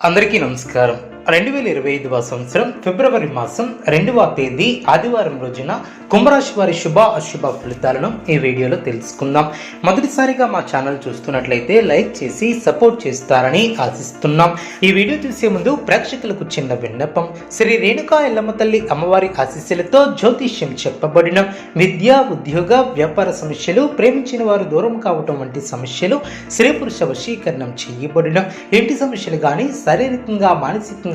అందరికీ నమస్కారం. రెండు వేల ఇరవై ఐదవ సంవత్సరం ఫిబ్రవరి మాసం రెండవ తేదీ ఆదివారం రోజున కుంభరాశి వారి శుభ అశుభ ఫలితాలను ఈ వీడియోలో తెలుసుకుందాం. మొదటిసారిగా మా ఛానల్ చూస్తున్నట్లయితే లైక్ చేసి సపోర్ట్ చేస్తారని ఆశిస్తున్నాం. ఈ వీడియో చూసే ముందు ప్రేక్షకులకు చిన్న విన్నపం. శ్రీ రేణుకా ఎల్లమ్మ తల్లి అమ్మవారి ఆశీస్సులతో జ్యోతిష్యం చెప్పబడిన విద్య ఉద్యోగ వ్యాపార సమస్యలు ప్రేమించిన వారు దూరం కావటం వంటి సమస్యలు స్త్రీ పురుష వశీకరణం చేయబడిన ఇంటి సమస్యలు కానీ శారీరకంగా మానసికంగా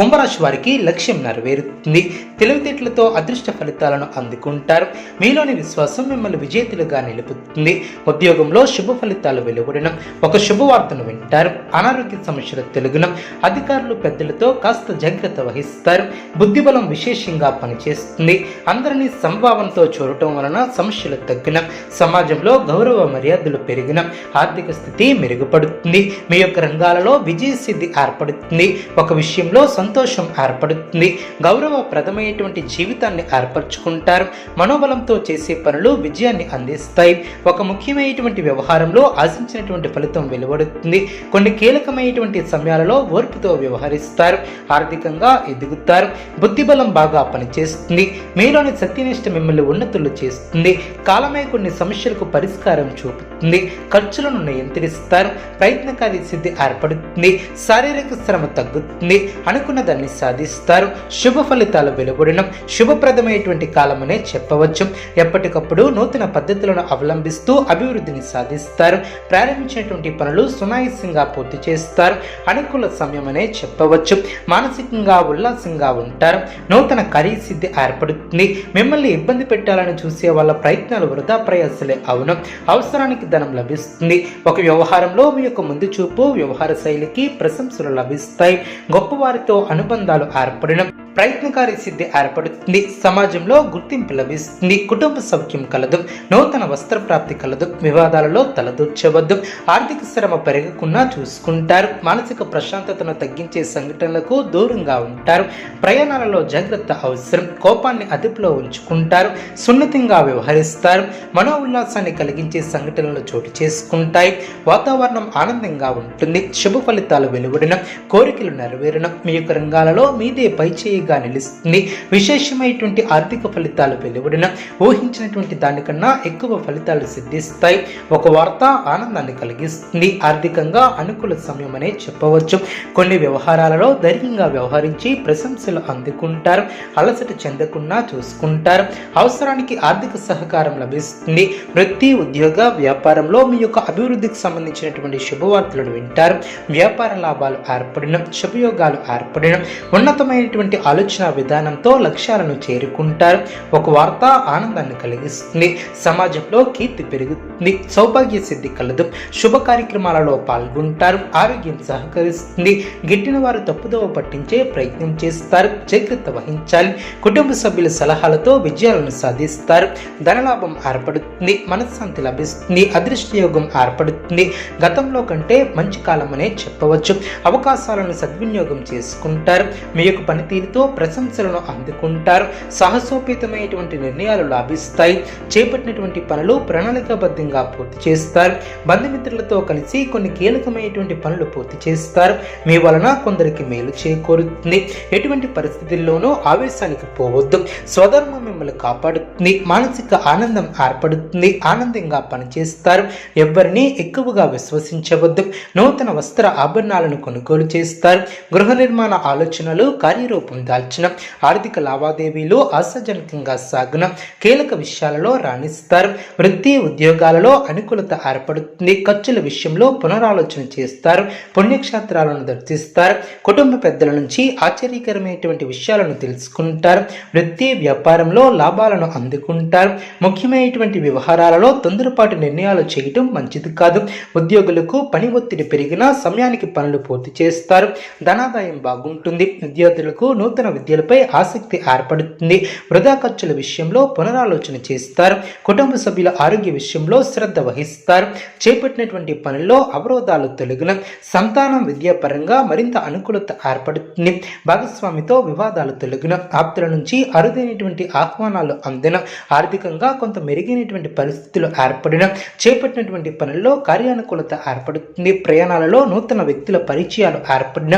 కుంభరాశి వారికి లక్ష్యం నెరవేరుతుంది. తెలివితేటలతో అదృష్ట ఫలితాలను అందుకుంటారు. మీలోని విశ్వాసం మిమ్మల్ని విజేతలుగా నిలుపుతుంది. ఉద్యోగంలో శుభ ఫలితాలు వెలువడడం. ఒక శుభవార్తను వింటారు. అనారోగ్య సమస్యలు తెలుగునం అధికారులు పెద్దలతో కాస్త జాగ్రత్త వహిస్తారు. బుద్ధిబలం విశేషంగా పనిచేస్తుంది. అందరినీ సంభావంతో చూడటం వలన సమస్యలు తగ్గిన. సమాజంలో గౌరవ మర్యాదలు పెరిగిన. ఆర్థిక స్థితి మెరుగుపడుతుంది. మీ యొక్క రంగాలలో విజయసిద్ధి ఏర్పడుతుంది. ఒక విషయంలో సంతోషం ఏర్పడుతుంది. గౌరవప్రదమైనటువంటి జీవితాన్ని ఏర్పరచుకుంటారు. మనోబలంతో చేసే పనులు విజయాన్ని అందిస్తాయి. ఒక ముఖ్యమైనటువంటి వ్యవహారంలో ఆశించినటువంటి ఫలితం వెలువడుతుంది. కొన్ని కీలకమైనటువంటి సమయాలలో ఓర్పుతో వ్యవహరిస్తారు. ఆర్థికంగా ఎదుగుతారు. బుద్ధిబలం బాగా పనిచేస్తుంది. మీలోని సత్యనిష్ట మిమ్మల్ని ఉన్నతులు చేస్తుంది. కాలమే కొన్ని సమస్యలకు పరిష్కారం చూపుతుంది. ఖర్చులను నియంత్రిస్తారు. ప్రయత్నకారి సిద్ధి ఏర్పడుతుంది. శారీరక శ్రమ తగ్గుతుంది. అనుకున్న దాన్ని సాధిస్తారు. శుభ ఫలితాలు వెలువడడం శుభప్రదమైనటువంటి కాలమనే చెప్పవచ్చు. ఎప్పటికప్పుడు నూతన పద్ధతులను అవలంబిస్తూ అభివృద్ధిని సాధిస్తారు. ప్రారంభించినటువంటి పనులు సునాయాసంగా పూర్తి చేస్తారు. అనుకూల సమయమనే చెప్పవచ్చు. మానసికంగా ఉల్లాసంగా ఉంటారు. నూతన కార్యసిద్ధి ఏర్పడుతుంది. మిమ్మల్ని ఇబ్బంది పెట్టాలని చూసే వాళ్ళ ప్రయత్నాలు వృధా ప్రయాసలే అవును. అవసరానికి ధనం లభిస్తుంది. ఒక వ్యవహారంలో మీ యొక్క ముందు చూపు వ్యవహార శైలికి ప్రశంసలు లభిస్తాయి. గొప్పవారితో అనుబంధాలు ఏర్పడడం ప్రయత్నకారి సిద్ధి ఏర్పడుతుంది. సమాజంలో గుర్తింపు లభిస్తుంది. కుటుంబ సౌఖ్యం కలదు. నూతన వస్త్ర ప్రాప్తి కలదు. వివాదాలలో తలదూర్చవద్దు. ఆర్థిక శ్రమ పెరగకుండా చూసుకుంటారు. మానసిక ప్రశాంతతను తగ్గించే సంఘటనలకు దూరంగా ఉంటారు. ప్రయాణాలలో జాగ్రత్త అవసరం. కోపాన్ని అదుపులో ఉంచుకుంటారు. సున్నితంగా వ్యవహరిస్తారు. మనో ఉల్లాసాన్ని కలిగించే సంఘటనలు చోటు చేసుకుంటాయి. వాతావరణం ఆనందంగా ఉంటుంది. శుభ ఫలితాలు వెలువడిన కోరికలు నెరవేరడం మీ యొక్క రంగాలలో మీదే పైచేయిగా నిలుస్తుంది. విశేషమైనటువంటి ఆర్థిక ఫలితాలు వెలువడిన ఊహించినటువంటి దానికన్నా ఎక్కువ ఫలితాలు సిద్ధిస్తాయి. ఒక వార్త ఆనందాన్ని కలిగిస్తుంది. ఆర్థికంగా అనుకూల సమయం అనే చెప్పవచ్చు. కొన్ని వ్యవహారాలలో ధైర్యంగా వ్యవహరించి ప్రశంసలు అందుకుంటారు. అలసట చెందకుండా చూసుకుంటారు. అవసరానికి ఆర్థిక సహకారం లభిస్తుంది. వృత్తి ఉద్యోగ వ్యాపారంలో మీ యొక్క అభివృద్ధికి సంబంధించినటువంటి శుభవార్తలను వింటారు. వ్యాపార లాభాలు ఏర్పడిన శుభయోగాలు ఏర్పడిన ఉన్నతమైనటువంటి ఆలోచన విధానంతో లక్ష్యాలను చేరుకుంటారు. ఒక వార్త ఆనందాన్ని కలిగిస్తుంది. సమాజంలో కీర్తి పెరుగుతుంది. సౌభాగ్య సిద్ధి కలదు. శుభ కార్యక్రమాలలో పాల్గొంటారు. ఆరోగ్యం సహకరిస్తుంది. గిట్టిన వారు తప్పుదోవ పట్టించే ప్రయత్నం చేస్తారు. జాగ్రత్త వహించాలి. కుటుంబ సభ్యుల సలహాలతో విజయాలను సాధిస్తారు. ధనలాభం ఏర్పడుతుంది. మనశ్శాంతి లభిస్తుంది. అదృష్టయోగం ఏర్పడుతుంది. గతంలో కంటే మంచి కాలం అనే చెప్పవచ్చు. అవకాశాలను సద్వినియోగం చేసుకుంటారు. మీ యొక్క పనితీరుతో ప్రశంసలను అందుకుంటారు. సాహసోపేతమైనటువంటి నిర్ణయాలు లాభిస్తాయి. చేపట్టినటువంటి పనులు ప్రణాళికాబద్ధంగా పూర్తి చేస్తారు. బంధుమిత్రులతో కలిసి కొన్ని కీలకమైనటువంటి పనులు పూర్తి చేస్తారు. మీ వలన కొందరికి మేలు చేకూరుతుంది. ఎటువంటి పరిస్థితుల్లోనూ ఆవేశానికి పోవద్దు. స్వధర్మం మిమ్మల్ని కాపాడుతుంది. మానసిక ఆనందం ఏర్పడుతుంది. ఆనందంగా పనిచేస్తారు. ఎవరిని ఎక్కువగా విశ్వసించవద్దు. నూతన వస్త్ర ఆభరణాలను కొనుగోలు చేస్తారు. గృహ నిర్మాణ ఆలోచనలు కార్యరూపం దాల్చిన ఆర్థిక లావాదేవీలు ఆశాజనకంగా సాగిన కీలక విషయాలలో రాణిస్తారు. వృత్తి ఉద్యోగాలలో అనుకూలత ఏర్పడుతుంది. ఖర్చుల విషయంలో పునరాలోచన చేస్తారు. పుణ్యక్షేత్రాలను దర్శిస్తారు. కుటుంబ పెద్దల నుంచి ఆశ్చర్యకరమైనటువంటి విషయాలను తెలుసుకుంటారు. వృత్తి వ్యాపారంలో లాభాలను అందుకుంటారు. ముఖ్యమైనటువంటి వ్యవహారాలలో తొందరపాటు నిర్ణయాలు చేయటం మంచిది కాదు. ఉద్యోగులకు పని ఒత్తిడి పెరిగినా సమయానికి పనులు పూర్తి చేస్తారు. ధనాదాయం బాగుంటుంది. విద్యార్థులకు నూతన నూతన విద్యలపై ఆసక్తి ఏర్పడుతుంది. వృధా ఖర్చుల విషయంలో పునరాలోచన చేస్తారు. కుటుంబ సభ్యుల ఆరోగ్య విషయంలో శ్రద్ధ వహిస్తారు. చేపట్టినటువంటి పనుల్లో అవరోధాలు తొలగిన సంతానం విద్యాపరంగా మరింత అనుకూలత ఏర్పడుతుంది. భాగస్వామితో వివాదాలు తొలగిన ఆప్తుల నుంచి అరుదైనటువంటి ఆహ్వానాలు అందిన ఆర్థికంగా కొంత మెరుగైనటువంటి పరిస్థితులు ఏర్పడిన చేపట్టినటువంటి పనుల్లో కార్యానుకూలత ఏర్పడుతుంది. ప్రయాణాలలో నూతన వ్యక్తుల పరిచయాలు ఏర్పడిన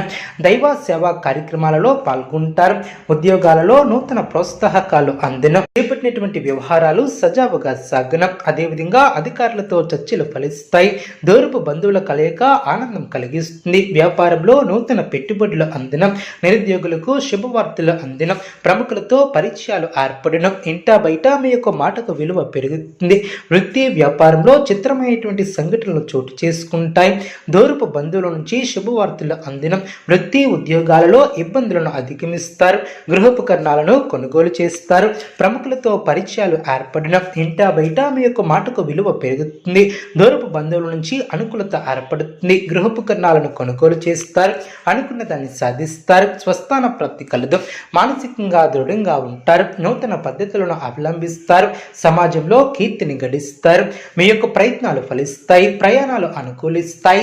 దైవ సేవా కార్యక్రమాలలో పాల్గొంటారు ఉద్యోగాలలో నూతన ప్రోత్సాహకాలు అందిన చేపట్టినటువంటి వ్యవహారాలు సజావుగా సాగిన అదేవిధంగా అధికారులతో చర్చలు ఫలిస్తాయి. దూరపు బంధువుల కలయిక ఆనందం కలిగిస్తుంది. వ్యాపారంలో నూతన పెట్టుబడులు అందిన నిరుద్యోగులకు శుభవార్తలు అందిన ప్రముఖులతో పరిచయాలు ఏర్పడిన ఇంటా బయట మీ యొక్క మాటకు విలువ పెరుగుతుంది. వృత్తి వ్యాపారంలో చిత్రమైనటువంటి సంఘటనలు చోటు చేసుకుంటాయి. దూరపు బంధువుల నుంచి శుభవార్తలు అందిన వృత్తి ఉద్యోగాలలో ఇబ్బందులను అధిగమిస్తారు గృహోపకరణాలను కొనుగోలు చేస్తారు ప్రముఖులతో పరిచయాలు ఏర్పడిన ఇంటా బయట మీ యొక్క మాటకు విలువ పెరుగుతుంది. దూరపు బంధువుల నుంచి అనుకూలత ఏర్పడుతుంది. గృహోపకరణాలను కొనుగోలు చేస్తారు అనుకున్న దాన్ని సాధిస్తారు స్వస్థాన ప్రతి కలదు మానసికంగా దృఢంగా ఉంటారు నూతన పద్ధతులను అవలంబిస్తారు సమాజంలో కీర్తిని గడిస్తారు మీ యొక్క ప్రయత్నాలు ఫలిస్తాయి ప్రయాణాలు అనుకూలిస్తాయి